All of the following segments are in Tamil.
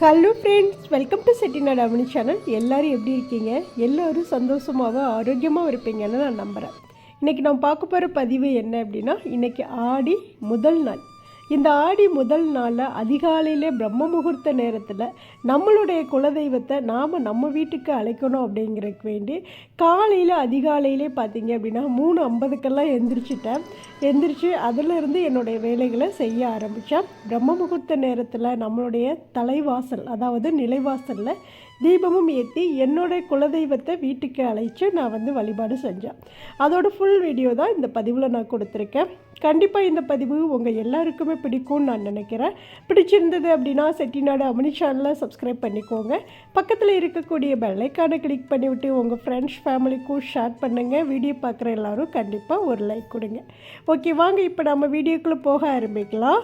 Hello friends welcome to Chettinad Avani channel எல்லோரும் எப்படி இருக்கீங்க? எல்லோரும் சந்தோஷமாகவும் ஆரோக்கியமாக இருப்பீங்கன்னு நான் நம்புகிறேன் இன்றைக்கி நான் பார்க்க போகிற பதிவு என்ன அப்படின்னா இன்றைக்கி ஆடி முதல் நாள். இந்த ஆடி முதல் நாளில் அதிகாலையிலே பிரம்ம முகூர்த்த நேரத்தில் நம்மளுடைய குலதெய்வத்தை நாம் நம்ம வீட்டுக்கு அழைக்கணும் அப்படிங்கிறதுக்கு வேண்டி காலையில் அதிகாலையிலே பார்த்தீங்க அப்படின்னா மூணு ஐம்பதுக்கெல்லாம் எந்திரிச்சிட்டேன். எந்திரிச்சு அதிலிருந்து என்னுடைய வேலைகளை செய்ய ஆரம்பித்தேன் பிரம்ம முகூர்த்த நேரத்தில் நம்மளுடைய தலைவாசல் அதாவது நிலைவாசலில் தீபமும் ஏற்றி என்னுடைய குலதெய்வத்தை வீட்டுக்கு அழைச்சி நான் வந்து வழிபாடு செஞ்சேன். அதோட ஃபுல் வீடியோ தான் இந்த பதிவில் நான் கொடுத்துருக்கேன். கண்டிப்பாக இந்த பதிவு உங்கள் எல்லாருக்குமே பிடிக்கும்னு நான் நினைக்கிறேன். பிடிச்சிருந்தது அப்படின்னா செட்டிநாடு அமினி சேனலை சப்ஸ்கிரைப் பண்ணிக்கோங்க. பக்கத்தில் இருக்கக்கூடிய பெல்லைக்கானை கிளிக் பண்ணிவிட்டு உங்கள் ஃப்ரெண்ட்ஸ் ஃபேமிலிக்கும் ஷேர் பண்ணுங்கள் வீடியோ பார்க்குற எல்லாரும் கண்டிப்பாக ஒரு லைக் கொடுங்க. ஓகே வாங்க இப்போ நம்ம வீடியோக்குள்ளே போக ஆரம்பிக்கலாம்.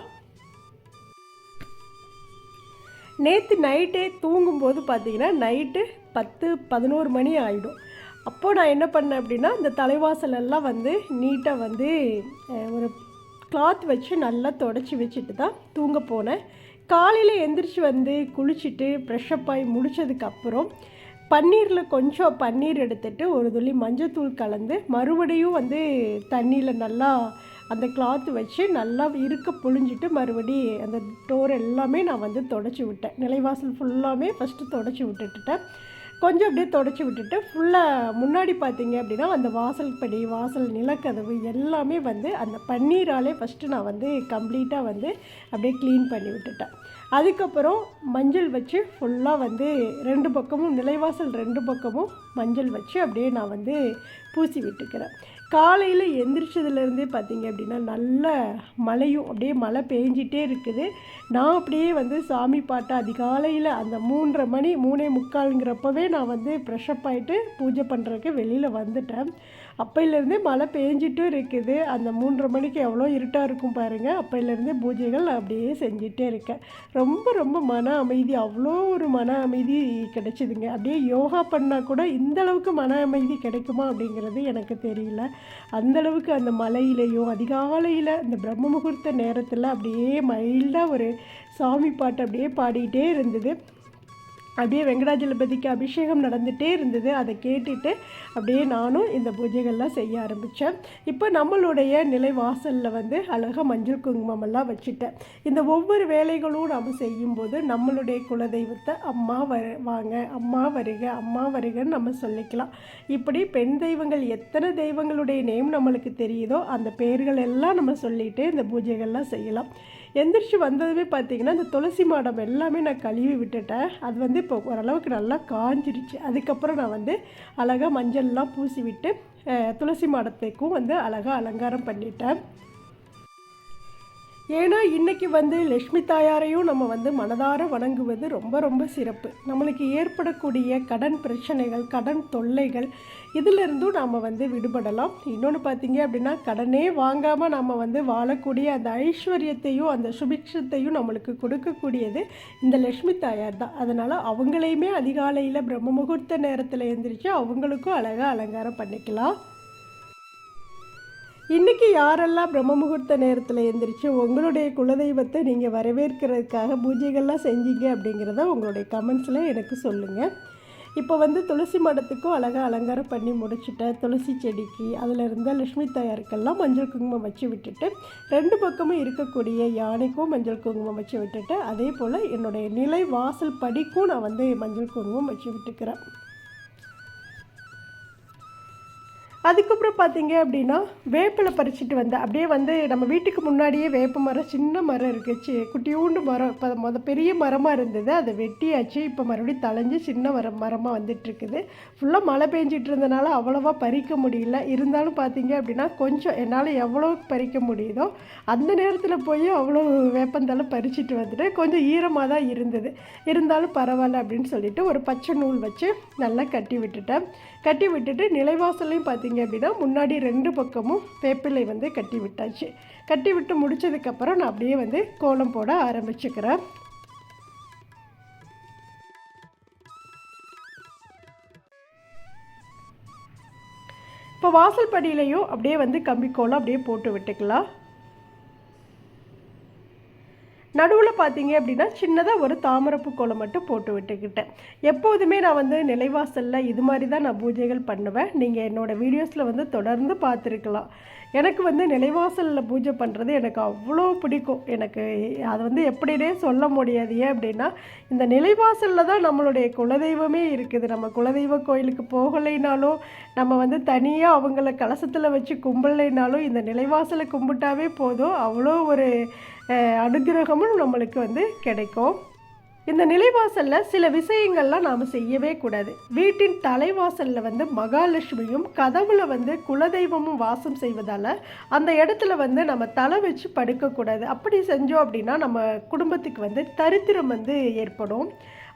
நேற்று நைட்டே தூங்கும்போது பார்த்தீங்கன்னா நைட்டு பத்து பதினோரு மணி ஆகிடும் அப்போது நான் என்ன பண்ணேன் அப்படின்னா இந்த தலைவாசலெல்லாம் வந்து நீட்டாக வந்து ஒரு கிளாத் வச்சு நல்லா தொடச்சி வச்சுட்டு தான் தூங்க போனேன். காலையில் எந்திரிச்சு வந்து குளிச்சுட்டு ஃப்ரெஷ்அப் ஆகி முடித்ததுக்கப்புறம் பன்னீரில் கொஞ்சம் பன்னீர் எடுத்துட்டு ஒரு துளி மஞ்சத்தூள் கலந்து மறுபடியும் வந்து தண்ணியில் நல்லா அந்த கிளாத் வச்சு நல்லா இருக்க புழிஞ்சிட்டு மறுபடி அந்த டோர் எல்லாமே நான் வந்து தொடச்சி விட்டேன். நிலைவாசல் ஃபுல்லாமே ஃபஸ்ட்டு தொடச்சி விட்டுட்டுட்டேன். கொஞ்சம் அப்படியே தொடச்சி விட்டுட்டு ஃபுல்லாக முன்னாடி பார்த்தீங்க அப்படின்னா அந்த வாசல் படி வாசல் நிலக்கதவு எல்லாமே வந்து அந்த பன்னீராலே ஃபஸ்ட்டு நான் வந்து கம்ப்ளீட்டாக வந்து அப்படியே க்ளீன் பண்ணி விட்டுட்டேன். அதுக்கப்புறம் மஞ்சள் வச்சு ஃபுல்லாக வந்து ரெண்டு பக்கமும் நிலைவாசல் ரெண்டு பக்கமும் மஞ்சள் வச்சு அப்படியே நான் வந்து பூசி விட்டுக்கிறேன். காலையில் எந்திரிச்சதுலேருந்தே பார்த்தீங்க அப்படின்னா நல்ல மழையும் அப்படியே மழை பெஞ்சிட்டே இருக்குது. நான் அப்படியே வந்து சாமி பாட்டை அதிகாலையில் அந்த மூன்றரை மணி மூணே முக்கால்ங்கிறப்பவே நான் வந்து ஃப்ரெஷ்அப் ஆகிட்டு பூஜை பண்ணுறதுக்கு வெளியில் வந்துட்டேன். அப்போலேருந்தே மழை பெஞ்சிட்டும் இருக்குது. அந்த மூன்றரை மணிக்கு எவ்வளோ இருட்டாக இருக்கும் பாருங்கள் அப்போலேருந்தே பூஜைகள் அப்படியே செஞ்சிட்டே இருக்கேன். ரொம்ப ரொம்ப மன அமைதி. அவ்வளோ ஒரு மன அமைதி கிடைச்சிதுங்க. அப்படியே யோகா பண்ணால் கூட இந்தளவுக்கு மன அமைதி கிடைக்குமா அப்படிங்கிறது எனக்கு தெரியல. அந்தளவுக்கு அந்த மலையிலையும் அதிகாலையில் இந்த பிரம்ம முகூர்த்த நேரத்தில் அப்படியே மைல்டாக ஒரு சாமி பாட்டு அப்படியே பாடிக்கிட்டே இருந்தது. அப்படியே வெங்கடாஜலபதிக்கு அபிஷேகம் நடந்துகிட்டே இருந்தது. அதை கேட்டுட்டு அப்படியே நானும் இந்த பூஜைகள்லாம் செய்ய ஆரம்பித்தேன் இப்போ நம்மளுடைய நிலை வாசலில் வந்து அழகாக மஞ்சள் குங்குமமெல்லாம் வச்சுட்டேன். இந்த ஒவ்வொரு வேலைகளும் நாம் செய்யும்போது நம்மளுடைய குலதெய்வத்தை அம்மா வரு வாங்க அம்மா வருக அம்மா வருகன்னு நம்ம சொல்லிக்கலாம். இப்படி பெண் தெய்வங்கள் எத்தனை தெய்வங்களுடைய நேம் நம்மளுக்கு தெரியுதோ அந்த பேர்கள் எல்லாம் நம்ம சொல்லிட்டு இந்த பூஜைகள்லாம் செய்யலாம். எந்திரிச்சு வந்ததுமே பார்த்தீங்கன்னா இந்த துளசி மாடம் எல்லாமே நான் கழுவி விட்டுட்டேன். அது வந்து இப்போ ஓரளவுக்கு நல்லா காஞ்சிருச்சு. அதுக்கப்புறம் நான் வந்து அழகாக மஞ்சள்லாம் பூசி விட்டு துளசி மாடத்துக்கும் வந்து அழகாக அலங்காரம் பண்ணிட்டேன். ஏன்னா இன்றைக்கி வந்து லக்ஷ்மி தாயாரையும் நம்ம வந்து மனதார வணங்குவது ரொம்ப ரொம்ப சிறப்பு. நம்மளுக்கு ஏற்படக்கூடிய கடன் பிரச்சனைகள் கடன் தொல்லைகள் இதிலிருந்தும் நாம் வந்து விடுபடலாம். இன்னொன்று பார்த்தீங்க அப்படின்னா கடனே வாங்காமல் நம்ம வந்து வாழக்கூடிய அந்த ஐஸ்வர்யத்தையும் அந்த சுபிக்ஷத்தையும் நம்மளுக்கு கொடுக்கக்கூடியது இந்த லக்ஷ்மி தாயார் தான். அதனால் அவங்களையுமே அதிகாலையில் பிரம்ம முகூர்த்த நேரத்தில் எழுந்திரிச்சு அவங்களுக்கும் அழகாக அலங்காரம் பண்ணிக்கலாம். இன்றைக்கி யாரெல்லாம் பிரம்ம முகூர்த்த நேரத்தில் எந்திரிச்சு உங்களுடைய குலதெய்வத்தை நீங்கள் வரவேற்கிறதுக்காக பூஜைகள்லாம் செஞ்சீங்க அப்படிங்கிறத உங்களுடைய கமெண்ட்ஸில் எனக்கு சொல்லுங்கள் இப்போ வந்து துளசி மடத்துக்கும் அழகாக அலங்காரம் பண்ணி முடிச்சுட்டேன் துளசி செடிக்கு அதில் இருந்த லக்ஷ்மி தாயாருக்கெல்லாம் மஞ்சள் குங்குமம் வச்சு விட்டுட்டு ரெண்டு பக்கமும் இருக்கக்கூடிய யானைக்கும் மஞ்சள் குங்குமம் வச்சு விட்டுட்டு அதே போல் என்னுடைய நிலை வாசல் படிக்கும் நான் வந்து மஞ்சள் குங்குமம் வச்சு விட்டுக்கிறேன். அதுக்கப்புறம் பார்த்தீங்க அப்படின்னா வேப்பிலை பறிச்சுட்டு வந்தேன் அப்படியே வந்து நம்ம வீட்டுக்கு முன்னாடியே வேப்ப மரம் சின்ன மரம் இருக்குச்சு குட்டியூண்டு மரம் இப்போ மொத பெரிய மரமாக இருந்தது. அதை வெட்டியாச்சு. இப்போ மறுபடியும் தளைஞ்சு சின்ன மரம் மரமாக வந்துட்டுருக்குது ஃபுல்லாக மழை பெஞ்சிட்டு இருந்தனால அவ்வளோவா பறிக்க முடியல. இருந்தாலும் பார்த்தீங்க அப்படின்னா கொஞ்சம் என்னால் எவ்வளோ பறிக்க முடியுதோ அந்த நேரத்தில் போய் அவ்வளோ வேப்பந்தலை பறிச்சுட்டு வந்துட்டு கொஞ்சம் ஈரமாக தான் இருந்தது. இருந்தாலும் பரவாயில்ல அப்படின்னு சொல்லிட்டு ஒரு பச்சை நூல் வச்சு நல்லா கட்டி விட்டுட்டேன். கட்டி விட்டுட்டு நிலைவாசலையும் பார்த்தீங்க அப்படின்னா முன்னாடி ரெண்டு பக்கமும் வேப்பிலை வந்து கட்டி விட்டாச்சு. கட்டி விட்டு முடிச்சதுக்கப்புறம் நான் அப்படியே வந்து கோலம் போட ஆரம்பிச்சுக்கிறேன். இப்போ வாசல் படியிலையும் அப்படியே வந்து கம்பி கோலம் அப்படியே போட்டு விட்டுக்கலாம். நடுவில் பார்த்தீங்க அப்படின்னா சின்னதாக ஒரு தாமரைப்பூ கோலம் மட்டும் போட்டு விட்டுக்கிட்டேன். எப்போதுமே நான் வந்து நிலைவாசலில் இது மாதிரி தான் நான் பூஜைகள் பண்ணுவேன். நீங்கள் என்னோடய வீடியோஸில் வந்து தொடர்ந்து பார்த்துருக்கலாம். எனக்கு வந்து நிலைவாசலில் பூஜை பண்ணுறது எனக்கு அவ்வளோ பிடிக்கும். எனக்கு அது வந்து எப்படின்னே சொல்ல முடியாது. ஏன் அப்படின்னா இந்த நிலைவாசலில் தான் நம்மளுடைய குலதெய்வமே இருக்குது. நம்ம குலதெய்வ கோயிலுக்கு போகலைனாலும் நம்ம வந்து தனியாக அவங்கள கலசத்தில் வச்சு கும்பிடலைனாலும் இந்த நிலைவாசலை கும்பிட்டாவே போதும். அவ்வளோ ஒரு அனுகிரகமும் நம்மளுக்கு வந்து கிடைக்கும். இந்த நிலைவாசலில் சில விஷயங்கள்லாம் நாம் செய்யவே கூடாது. வீட்டின் தலைவாசலில் வந்து மகாலட்சுமியும் கதவுல வந்து குலதெய்வமும் வாசம் செய்வதால் அந்த இடத்துல வந்து நம்ம தலை வச்சு படுக்கக்கூடாது. அப்படி செஞ்சோம் அப்படின்னா நம்ம குடும்பத்துக்கு வந்து தரித்திரம் வந்து ஏற்படும்.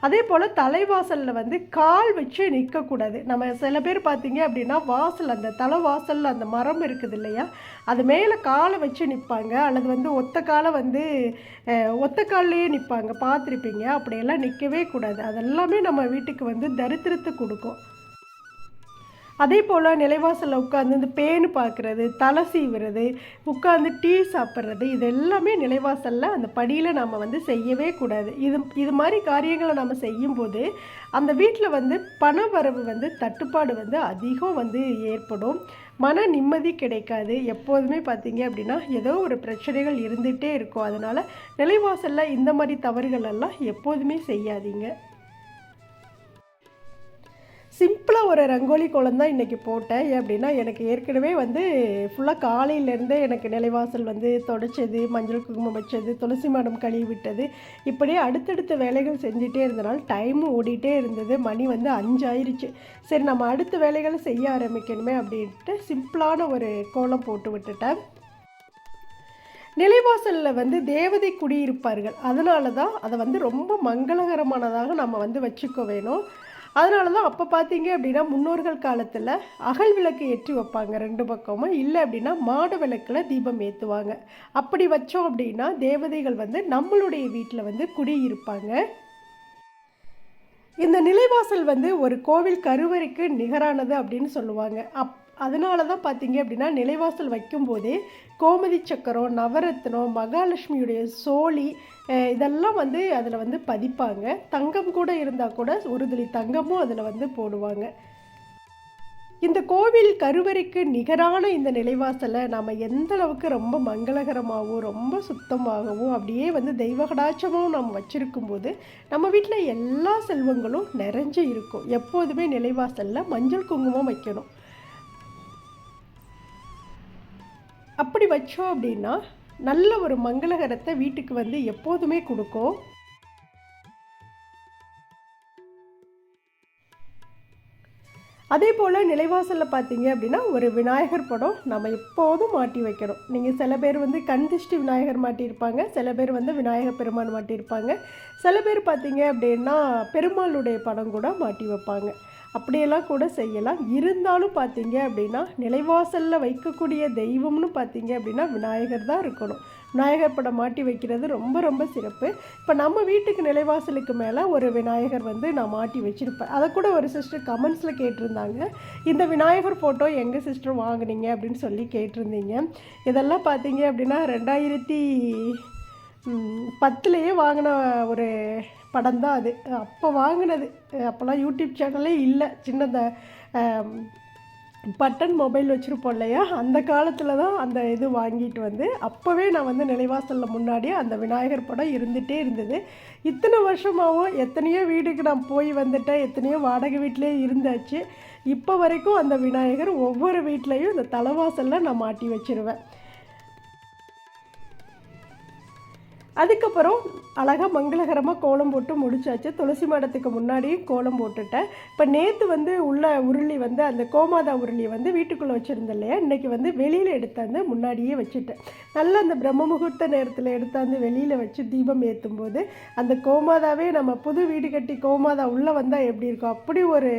அதே போல் தலைவாசலில் வந்து கால் வச்சு நிற்கக்கூடாது நம்ம சில பேர் பார்த்தீங்க அப்படின்னா வாசல் அந்த தலைவாசலில் அந்த மரம் இருக்குது இல்லையா? அது மேலே காலை வச்சு நிற்பாங்க அல்லது வந்து ஒத்த காலை வந்து ஒத்த கால்லையே நிற்பாங்க பார்த்துருப்பீங்க. அப்படியெல்லாம் நிற்கவே கூடாது. அதெல்லாமே நம்ம வீட்டுக்கு வந்து தரித்திரத்தை கொடுக்கும். அதே போல் நிலைவாசலில் உட்காந்து இந்த பேனு பார்க்குறது தலை சீவுறது உட்காந்து டீ சாப்பிட்றது இது எல்லாமே நிலைவாசலில் அந்த படியில் நாம் வந்து செய்யவே கூடாது. இது இது மாதிரி காரியங்களை நம்ம செய்யும்போது அந்த வீட்டில் வந்து பண வரவு வந்து தட்டுப்பாடு வந்து அதிகம் வந்து ஏற்படும். மன நிம்மதி கிடைக்காது. எப்போதுமே பார்த்தீங்க அப்படின்னா ஏதோ ஒரு பிரச்சனைகள் இருந்துகிட்டே இருக்கும். அதனால் நிலைவாசலில் இந்த மாதிரி தவறுகள் எல்லாம் எப்போதுமே செய்யாதீங்க. சிம்பிளாக ஒரு ரங்கோலி கோலம் தான் இன்றைக்கி போட்டேன். ஏன் அப்படின்னா எனக்கு ஏற்கனவே வந்து ஃபுல்லாக காலையிலேருந்தே எனக்கு நிலைவாசல் வந்து தொடச்சது மஞ்சள் குங்குமம் வச்சது துளசி மாடம் கழுவி விட்டது இப்படியே அடுத்தடுத்த வேலைகள் செஞ்சுட்டே இருந்தனால டைமும் ஓடிட்டே இருந்தது. மணி வந்து அஞ்சாயிருச்சு. சரி நம்ம அடுத்த வேலைகளை செய்ய ஆரம்பிக்கணுமே அப்படின்ட்டு சிம்பிளான ஒரு கோலம் போட்டு விட்டுட்டேன். நிலைவாசலில் வந்து தேவதை குடியிருப்பார்கள். அதனால தான் அதை வந்து ரொம்ப மங்களகரமானதாக நம்ம வந்து வச்சுக்க வேணும். அதனால தான் அப்போ பார்த்தீங்க அப்படின்னா முன்னோர்கள் காலத்தில் அகல் விளக்கு ஏற்றி வைப்பாங்க ரெண்டு பக்கமும். இல்லை அப்படின்னா மாடு விளக்கில் தீபம் ஏற்றுவாங்க அப்படி வச்சோம் அப்படின்னா தேவதைகள் வந்து நம்மளுடைய வீட்டில் வந்து குடியிருப்பாங்க. இந்த நிலைவாசல் வந்து ஒரு கோவில் கருவறைக்கு நிகரானது அப்படின்னு சொல்லுவாங்க. அப் அதனால தான் பார்த்தீங்க அப்படின்னா நிலைவாசல் வைக்கும்போதே கோமதி சக்கரம் நவரத்னம் மகாலட்சுமியுடைய சோழி இதெல்லாம் வந்து அதில் வந்து பதிப்பாங்க. தங்கம் கூட இருந்தால் கூட ஒரு துளி தங்கமும் அதில் வந்து போடுவாங்க. இந்த கோவில் கருவறைக்கு நிகரான இந்த நிலைவாசலை நாம் எந்த அளவுக்கு ரொம்ப மங்களகரமாகவும் ரொம்ப சுத்தமாகவும் அப்படியே வந்து தெய்வகடாட்சமாகவும் நம்ம வச்சுருக்கும் போது நம்ம வீட்டில் எல்லா செல்வங்களும் நிறைஞ்சு இருக்கும். எப்போதுமே நிலைவாசலில் மஞ்சள் குங்குமம் வைக்கணும். அப்படி வச்சோம் அப்படின்னா நல்ல ஒரு மங்களகரத்தை வீட்டுக்கு வந்து எப்போதுமே கொடுக்கும். அதே போல் நிலைவாசலில் பார்த்தீங்க அப்படின்னா ஒரு விநாயகர் படம் நம்ம எப்போதும் மாட்டி வைக்கணும். நீங்கள் சில பேர் வந்து கண் திருஷ்டி விநாயகர் மாட்டியிருப்பாங்க சில பேர் வந்து விநாயகர் பெருமான் மாட்டியிருப்பாங்க. சில பேர் பார்த்தீங்க அப்படின்னா பெருமாளுடைய படம் கூட மாட்டி வைப்பாங்க. அப்படியெல்லாம் கூட செய்யலாம். இருந்தாலும் பார்த்தீங்க அப்படின்னா நிலைவாசலில் வைக்கக்கூடிய தெய்வம்னு பார்த்தீங்க அப்படின்னா விநாயகர் தான் இருக்கணும். விநாயகர் படம் மாட்டி வைக்கிறது ரொம்ப ரொம்ப சிறப்பு. இப்போ நம்ம வீட்டுக்கு நிலைவாசலுக்கு மேலே ஒரு விநாயகர் வந்து நான் மாட்டி வச்சுருப்பேன். அதை கூட ஒரு சிஸ்டர் கமெண்ட்ஸில் கேட்டிருந்தாங்க. இந்த விநாயகர் ஃபோட்டோ எங்கள் சிஸ்டர் வாங்குனீங்க அப்படின்னு சொல்லி கேட்டிருந்தீங்க. இதெல்லாம் பார்த்தீங்க அப்படின்னா ரெண்டாயிரத்தி பத்துலேயே வாங்கின ஒரு படம் தான் அது. அப்போ வாங்கினது. அப்போல்லாம் யூடியூப் சேனலே இல்லை. சின்னத பட்டன் மொபைல் வச்சுருப்போம் இல்லையா? அந்த காலத்தில் தான் அந்த இது வாங்கிட்டு வந்து அப்போவே நான் வந்து நிலைவாசலில் முன்னாடியே அந்த விநாயகர் படம் இருந்துகிட்டே இருந்தது. இத்தனை வருஷமாகவும் எத்தனையோ வீடுக்கு நான் போய் வந்துட்டேன். எத்தனையோ வாடகை வீட்டிலே இருந்தாச்சு. இப்போ வரைக்கும் அந்த விநாயகர் ஒவ்வொரு வீட்லேயும் இந்த தலைவாசலில் நான் மாட்டி வச்சிருவேன். அதுக்கப்புறம் அழகாக மங்களகரமாக கோலம் போட்டு முடிச்சாச்சு. துளசி மாடத்துக்கு முன்னாடியும் கோலம் போட்டுட்டேன். இப்போ நேற்று வந்து உள்ள உருளி வந்து அந்த கோமாதா உருளியை வந்து வீட்டுக்குள்ளே வச்சுருந்தேன் இல்லையா? இன்றைக்கி வந்து வெளியில் எடுத்தாந்து முன்னாடியே வச்சுட்டேன். நல்லா அந்த பிரம்ம முகூர்த்த நேரத்தில் எடுத்தாந்து வெளியில் வச்சு தீபம் ஏற்றும் போது அந்த கோமாதாவே நம்ம புது வீடு கட்டி கோமாதா உள்ளே வந்தால் எப்படி இருக்கும்? அப்படி ஒரு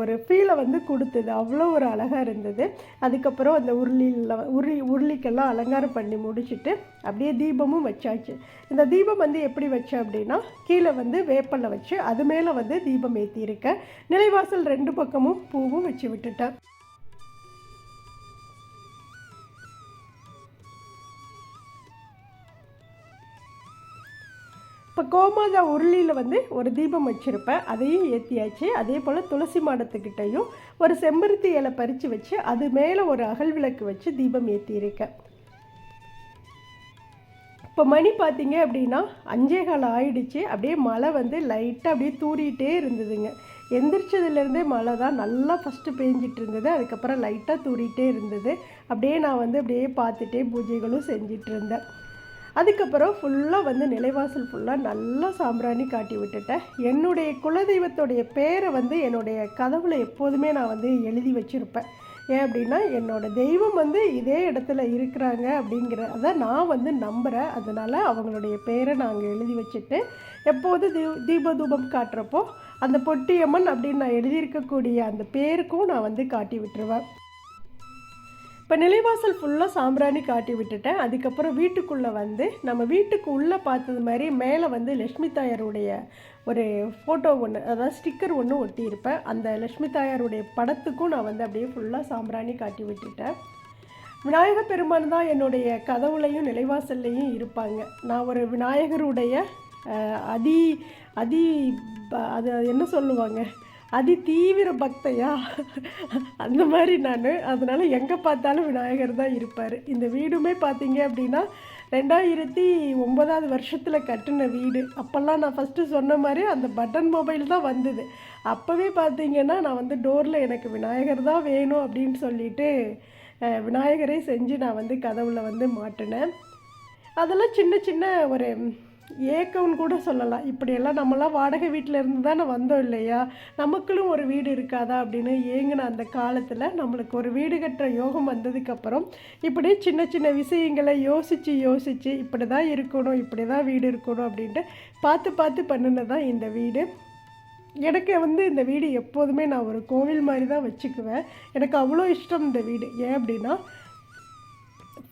ஒரு ஃபீலை வந்து கொடுத்தது. அவ்வளோ ஒரு அழகாக இருந்தது. அதுக்கப்புறம் அந்த உருளியில் உருளி உருளிக்கெல்லாம் அலங்காரம் பண்ணி முடிச்சுட்டு அப்படியே தீபமும் வச்சாச்சு. இந்த தீபம் வந்து எப்படி வச்சேன் அப்படின்னா கீழே வந்து வேப்பலை வச்சு அது மேலே வந்து தீபம் ஏற்றியிருக்கேன் நிலைவாசல் ரெண்டு பக்கமும் பூவும் வச்சு விட்டுட்டேன். இப்போ கோமாதா உருளியில் வந்து ஒரு தீபம் வச்சுருப்பேன் அதையும் ஏற்றியாச்சு அதே போல் துளசி மாடத்துக்கிட்டையும் ஒரு செம்பருத்தி இலை பறித்து வச்சு அது மேலே ஒரு அகல் விளக்கு வச்சு தீபம் ஏற்றியிருக்கேன் இப்போ மணி பார்த்தீங்க அப்படின்னா அஞ்சே கால் ஆயிடுச்சு. அப்படியே மழை வந்து லைட்டாக அப்படியே தூறிட்டே இருந்ததுங்க. எந்திரிச்சதுலேருந்தே மழை தான். நல்லா ஃபஸ்ட்டு பேஞ்சிட்டு இருந்தது. அதுக்கப்புறம் லைட்டாக தூறிட்டே இருந்தது. அப்படியே நான் வந்து அப்படியே பார்த்துட்டே பூஜைகளும் செஞ்சிட்டு இருந்தேன். அதுக்கப்புறம் ஃபுல்லாக வந்து நிலைவாசல் ஃபுல்லாக நல்லா சாம்பிராணி காட்டி விட்டுட்டேன். என்னுடைய குலதெய்வத்துடைய பேரை வந்து என்னுடைய கதவுல எப்போதுமே நான் வந்து எழுதி வச்சுருப்பேன். ஏன் அப்படின்னா என்னோட தெய்வம் வந்து இதே இடத்துல இருக்கிறாங்க அப்படிங்கிற அதை நான் வந்து நம்புகிறேன் அதனால் அவங்களுடைய பேரை நாங்கள் எழுதி வச்சுட்டு எப்போது தீ தீப தூபம் காட்டுறப்போ அந்த பொட்டியம்மன் அப்படின்னு நான் எழுதியிருக்கக்கூடிய அந்த பேருக்கும் நான் வந்து காட்டி விட்டுருவேன். இப்போ நிலைவாசல் ஃபுல்லாக சாம்பிராணி காட்டி விட்டுட்டேன். அதுக்கப்புறம் வீட்டுக்குள்ளே வந்து நம்ம வீட்டுக்கு உள்ளே பார்த்தது மாதிரி மேலே வந்து லக்ஷ்மி தாயாருடைய ஒரு ஃபோட்டோ ஒன்று அதாவது ஸ்டிக்கர் ஒன்று ஒட்டியிருப்பேன். அந்த லக்ஷ்மி தாயாருடைய படத்துக்கும் நான் வந்து அப்படியே ஃபுல்லாக சாம்பிராணி காட்டி விட்டுட்டேன். விநாயகர் பெருமான் தான் என்னுடைய கதவுலையும் நிலைவாசல்லையும் இருப்பாங்க. நான் ஒரு விநாயகருடைய அதி அதி அது என்ன சொல்லுவாங்க? அதி தீவிர பக்தையா? அந்த மாதிரி நான். அதனால் எங்கே பார்த்தாலும் விநாயகர் தான் இருப்பார். இந்த வீடுமே பார்த்தீங்க அப்படின்னா ரெண்டாயிரத்தி ஒன்பதாவது வருஷத்தில் கட்டின வீடு. அப்போல்லாம் நான் ஃபஸ்ட்டு சொன்ன மாதிரி அந்த பட்டன் மொபைல் தான் வந்தது. அப்போவே பார்த்தீங்கன்னா நான் வந்து டோரில் எனக்கு விநாயகர் தான் வேணும் அப்படின்னு சொல்லிட்டு விநாயகரே செஞ்சு நான் வந்து கதவுல வந்து மாட்டினேன். அதெல்லாம் சின்ன சின்ன ஒரு ஏக்கம்னு கூட சொல்லலாம். இப்படியெல்லாம் நம்மளாம் வாடகை வீட்டில் இருந்து தானே வந்தோம் இல்லையா? நமக்குள்ளும் ஒரு வீடு இருக்காதா அப்படின்னு ஏங்கின அந்த காலத்தில் நம்மளுக்கு ஒரு வீடு கட்டுற யோகம் வந்ததுக்கப்புறம் இப்படி சின்ன சின்ன விஷயங்களை யோசித்து யோசித்து இப்படி தான் இருக்கணும் இப்படி தான் வீடு இருக்கணும் அப்படின்ட்டு பார்த்து பார்த்து பண்ணினது தான் இந்த வீடு. எனக்கு வந்து இந்த வீடு எப்போதுமே நான் ஒரு கோவில் மாதிரி தான் வச்சுக்குவேன். எனக்கு அவ்வளோ இஷ்டம் இந்த வீடு. ஏன் அப்படின்னா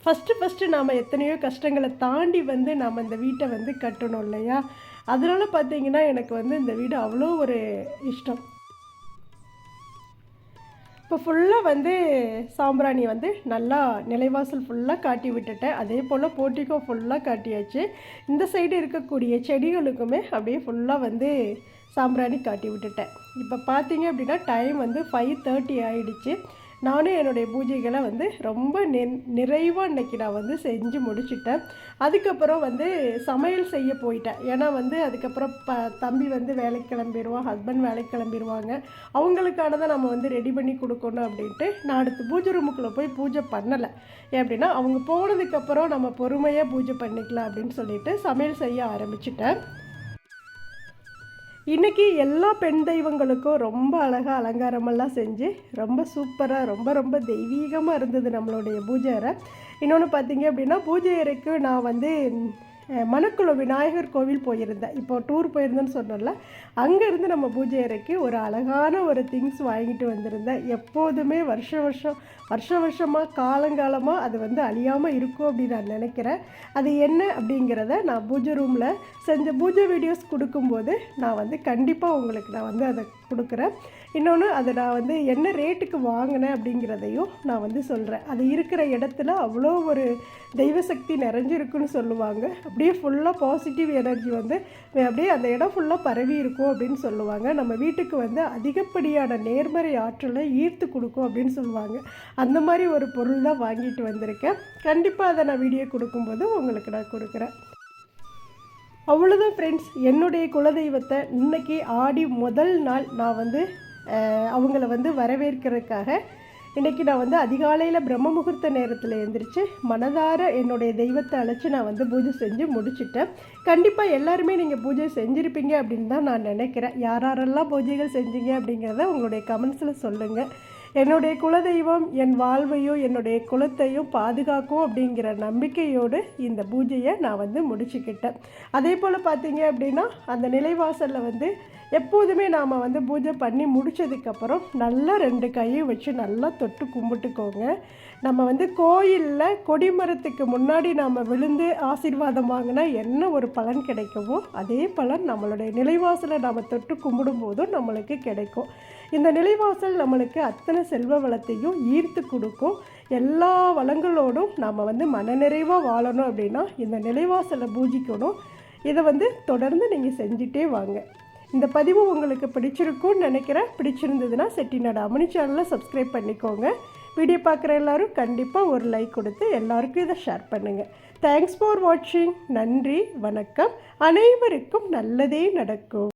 ஃபஸ்ட்டு ஃபஸ்ட்டு நாம் எத்தனையோ கஷ்டங்களை தாண்டி வந்து நாம் இந்த வீட்டை வந்து கட்டணும் இல்லையா? அதனால் பார்த்தீங்கன்னா எனக்கு வந்து இந்த வீடு அவ்வளோ ஒரு இஷ்டம். இப்போ ஃபுல்லாக வந்து சாம்பிராணி வந்து நல்லா நிலைவாசல் ஃபுல்லாக காட்டி விட்டுட்டேன். அதே போல் போட்டிக்கும் ஃபுல்லாக காட்டியாச்சு. இந்த சைடு இருக்கக்கூடிய செடிகளுக்குமே அப்படியே ஃபுல்லாக வந்து சாம்பிராணி காட்டி விட்டுட்டேன். இப்போ பார்த்தீங்க அப்படின்னா டைம் வந்து ஃபைவ் தேர்ட்டி ஆகிடுச்சு நானும் என்னுடைய பூஜைகளை வந்து ரொம்ப நெ நிறைவாக இன்றைக்கி நான் வந்து செஞ்சு முடிச்சிட்டேன். அதுக்கப்புறம் வந்து சமையல் செய்ய போயிட்டேன். ஏன்னா வந்து அதுக்கப்புறம் ப தம்பி வந்து வேலைக்கு கிளம்பிடுவான் ஹஸ்பண்ட் வேலைக்கு கிளம்பிடுவாங்க அவங்களுக்கானதை நம்ம வந்து ரெடி பண்ணி கொடுக்கணும் அப்படின்ட்டு நான் அடுத்து பூஜை ரூமுக்குள்ளே போய் பூஜை பண்ணலை. ஏன் அப்படின்னா அவங்க போனதுக்கப்புறம் நம்ம பொறுமையாக பூஜை பண்ணிக்கலாம் அப்படின்னு சொல்லிட்டு சமையல் செய்ய ஆரம்பிச்சிட்டேன். இன்றைக்கி எல்லா பெண் தெய்வங்களுக்கும் ரொம்ப அழகாக அலங்காரமெல்லாம் செஞ்சு ரொம்ப சூப்பராக ரொம்ப ரொம்ப தெய்வீகமாக இருந்தது நம்மளுடைய பூஜை அறை. இன்னொன்று பார்த்தீங்க அப்படின்னா பூஜை அறைக்கு நான் வந்து மணக்குளம் விநாயகர் கோவில் போயிருந்தேன். இப்போ டூர் போயிருந்தேன்னு சொன்னோம்ல அங்கேருந்து நம்ம பூஜை அறைக்கு ஒரு அழகான ஒரு திங்ஸ் வாங்கிட்டு வந்திருந்தேன். எப்போதுமே வருஷ வருஷம் வருஷ வருஷமாக காலங்காலமாக அது வந்து அழியாமல் இருக்கும் அப்படின்னு நான் நினைக்கிறேன். அது என்ன அப்படிங்கிறத நான் பூஜை ரூமில் செஞ்ச பூஜை வீடியோஸ் கொடுக்கும்போது நான் வந்து கண்டிப்பாக உங்களுக்கு நான் வந்து அதை கொடுக்குறேன். இன்னொன்று அதை நான் வந்து என்ன ரேட்டுக்கு வாங்கினேன் அப்படிங்கிறதையும் நான் வந்து சொல்கிறேன் அது இருக்கிற இடத்துல அவ்வளோ ஒரு தெய்வ சக்தி நிறைஞ்சிருக்குன்னு சொல்லுவாங்க. அப்படியே ஃபுல்லாக பாசிட்டிவ் எனர்ஜி வந்து அப்படியே அந்த இடம் ஃபுல்லாக பரவி இருக்கும் அப்படின்னு சொல்லுவாங்க. நம்ம வீட்டுக்கு வந்து அதிகப்படியான நேர்மறை ஆற்றலை ஈர்த்து கொடுக்கும் அப்படின்னு சொல்லுவாங்க. அந்த மாதிரி ஒரு பொருள் தான் வாங்கிட்டு வந்திருக்கேன். கண்டிப்பாக அதை நான் வீடியோ கொடுக்கும்போது உங்களுக்கு நான் கொடுக்குறேன். அவ்வளோதான் ஃப்ரெண்ட்ஸ் என்னுடைய குலதெய்வத்தை இன்றைக்கி ஆடி முதல் நாள் நான் வந்து அவங்கள வந்து வரவேற்கிறதுக்காக இன்றைக்கி நான் வந்து அதிகாலையில் பிரம்ம முகூர்த்த நேரத்தில் எழுந்திரிச்சு மனதார என்னுடைய தெய்வத்தை அழைச்சி நான் வந்து பூஜை செஞ்சு முடிச்சிட்டேன். கண்டிப்பாக எல்லாருமே நீங்கள் பூஜை செஞ்சுருப்பீங்க அப்படின்னு தான் நான் நினைக்கிறேன். யாரெல்லாம் பூஜைகள் செஞ்சீங்க அப்படிங்கிறத உங்களுடைய கமெண்ட்ஸில் சொல்லுங்கள் என்னுடைய குலதெய்வம் என் வாழ்வையும் என்னுடைய குலத்தையும் பாதுகாக்கும் அப்படிங்கிற நம்பிக்கையோடு இந்த பூஜையை நான் வந்து முடிச்சுக்கிட்டேன். அதே போல் பார்த்தீங்க அப்படின்னா அந்த நிலைவாசலில் வந்து எப்போதுமே நாம் வந்து பூஜை பண்ணி முடித்ததுக்கப்புறம் நல்லா ரெண்டு கையும் வச்சு நல்லா தொட்டு கும்பிட்டுக்கோங்க. நம்ம வந்து கோயிலில் கொடிமரத்துக்கு முன்னாடி நாம் விழுந்து ஆசீர்வாதம் வாங்கினா என்ன ஒரு பலன் கிடைக்குமோ அதே பலன் நம்மளுடைய நிலைவாசலை நாம் தொட்டு கும்பிடும்போதும் நம்மளுக்கு கிடைக்கும். இந்த நிலைவாசல் நம்மளுக்கு அத்தனை செல்வ வளத்தையும் ஈர்த்து கொடுக்கும். எல்லா வளங்களோடும் நாம் வந்து மனநிறைவாக வாழணும் அப்படின்னா இந்த நிலைவாசலை பூஜிக்கணும். இதை வந்து தொடர்ந்து நீங்கள் செஞ்சிட்டே வாங்க. இந்த பதிவு உங்களுக்கு பிடிச்சிருக்கும்னு நினைக்கிறேன். பிடிச்சிருந்ததுன்னா செட்டிநாடு அமனி சேனலை சப்ஸ்கிரைப் பண்ணிக்கோங்க. வீடியோ பார்க்குற எல்லாரும் கண்டிப்பாக ஒரு லைக் கொடுத்து எல்லாருக்கும் இதை ஷேர் பண்ணுங்கள் தேங்க்ஸ் ஃபார் வாட்சிங் நன்றி வணக்கம். அனைவருக்கும் நல்லதே நடக்கும்.